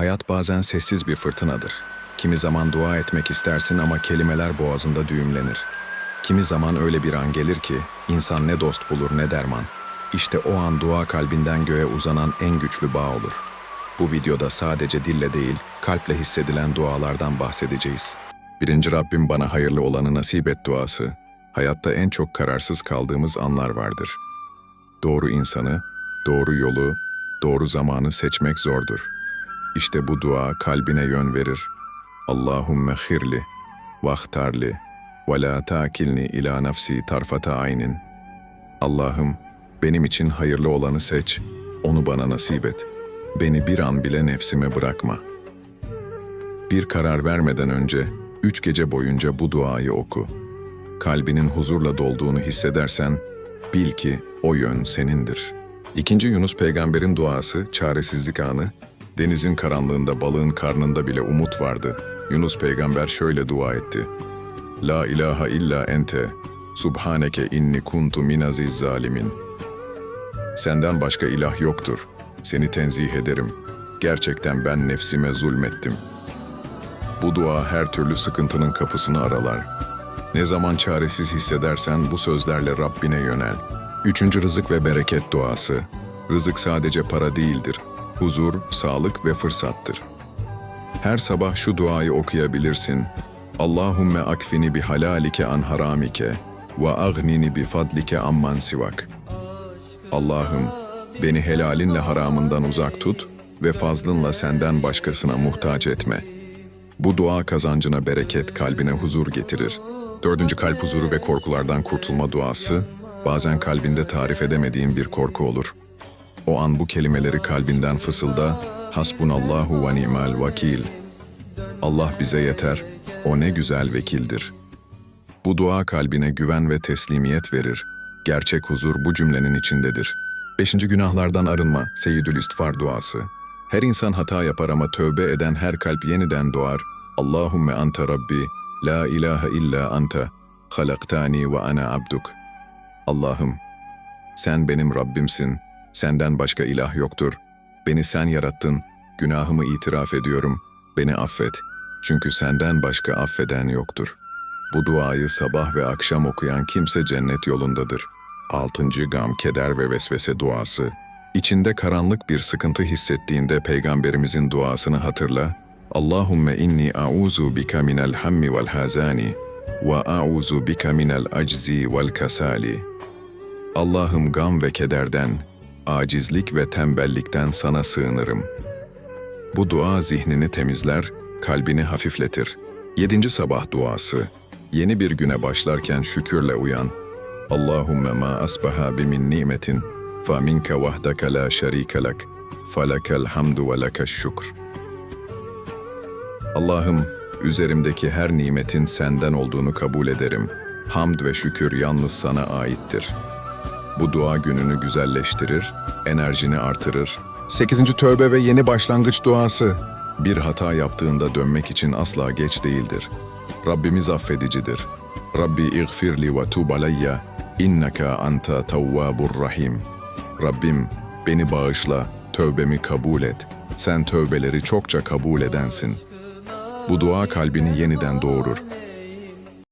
Hayat bazen sessiz bir fırtınadır. Kimi zaman dua etmek istersin ama kelimeler boğazında düğümlenir. Kimi zaman öyle bir an gelir ki insan ne dost bulur ne derman. İşte o an dua kalbinden göğe uzanan en güçlü bağ olur. Bu videoda sadece dille değil, kalple hissedilen dualardan bahsedeceğiz. Birinci Rabbim bana hayırlı olanı nasip et duası. Hayatta en çok kararsız kaldığımız anlar vardır. Doğru insanı, doğru yolu, doğru zamanı seçmek zordur. İşte bu dua kalbine yön verir. Allahümme khirli, vahtarli, ve la takilni ila nafsi tarfata aynin. Allah'ım, benim için hayırlı olanı seç, onu bana nasip et. Beni bir an bile nefsime bırakma. Bir karar vermeden önce, üç gece boyunca bu duayı oku. Kalbinin huzurla dolduğunu hissedersen, bil ki o yön senindir. İkinci Yunus peygamberin duası, çaresizlik anı, denizin karanlığında balığın karnında bile umut vardı. Yunus peygamber şöyle dua etti. La ilahe illa ente, subhaneke inni kuntu minaziz zalimin. Senden başka ilah yoktur. Seni tenzih ederim. Gerçekten ben nefsime zulmettim. Bu dua her türlü sıkıntının kapısını aralar. Ne zaman çaresiz hissedersen bu sözlerle Rabbine yönel. Üçüncü rızık ve bereket duası. Rızık sadece para değildir. Huzur, sağlık ve fırsattır. Her sabah şu duayı okuyabilirsin. Allahümme akfini bi halalike an haramike ve agnini bi fadlike amman sivak. Allah'ım beni helalinle haramından uzak tut ve fazlınla senden başkasına muhtaç etme. Bu dua kazancına bereket, kalbine huzur getirir. Dördüncü kalp huzuru ve korkulardan kurtulma duası, bazen kalbinde tarif edemediğin bir korku olur. O an bu kelimeleri kalbinden fısılda, Hasbunallahu ve ni'mal vakil. Allah bize yeter, o ne güzel vekildir. Bu dua kalbine güven ve teslimiyet verir. Gerçek huzur bu cümlenin içindedir. Beşinci günahlardan arınma, Seyyidül İstğfar duası. Her insan hata yapar ama tövbe eden her kalp yeniden doğar. Allahümme anta Rabbi, la ilahe illa anta, halaktani ve ana abduk. Allah'ım, sen benim Rabbimsin, senden başka ilah yoktur. Beni sen yarattın, günahımı itiraf ediyorum, beni affet. Çünkü senden başka affeden yoktur. Bu duayı sabah ve akşam okuyan kimse cennet yolundadır. Altıncı gam, keder ve vesvese duası. İçinde karanlık bir sıkıntı hissettiğinde Peygamberimizin duasını hatırla. Allahümme inni a'uzu bika minel hammi vel hazani ve a'uzu bika minel aczi vel kasali. Allah'ım gam ve kederden, acizlik ve tembellikten sana sığınırım. Bu dua zihnini temizler, kalbini hafifletir. Yedinci sabah duası. Yeni bir güne başlarken şükürle uyan. Allahümme ma asbaha bimin nimetin, fa minke vahdeke la şerike lek, falekel hamdu ve lekeş şükr. Allah'ım, üzerimdeki her nimetin senden olduğunu kabul ederim. Hamd ve şükür yalnız sana aittir. Bu dua gününü güzelleştirir, enerjini artırır. 8. Tövbe ve yeni başlangıç duası. Bir hata yaptığında dönmek için asla geç değildir. Rabbimiz affedicidir. Rabbi iğfirli ve tub aleyye, inneke anta tevvabur rahim. Rabbim beni bağışla, tövbemi kabul et. Sen tövbeleri çokça kabul edensin. Bu dua kalbini yeniden doğurur.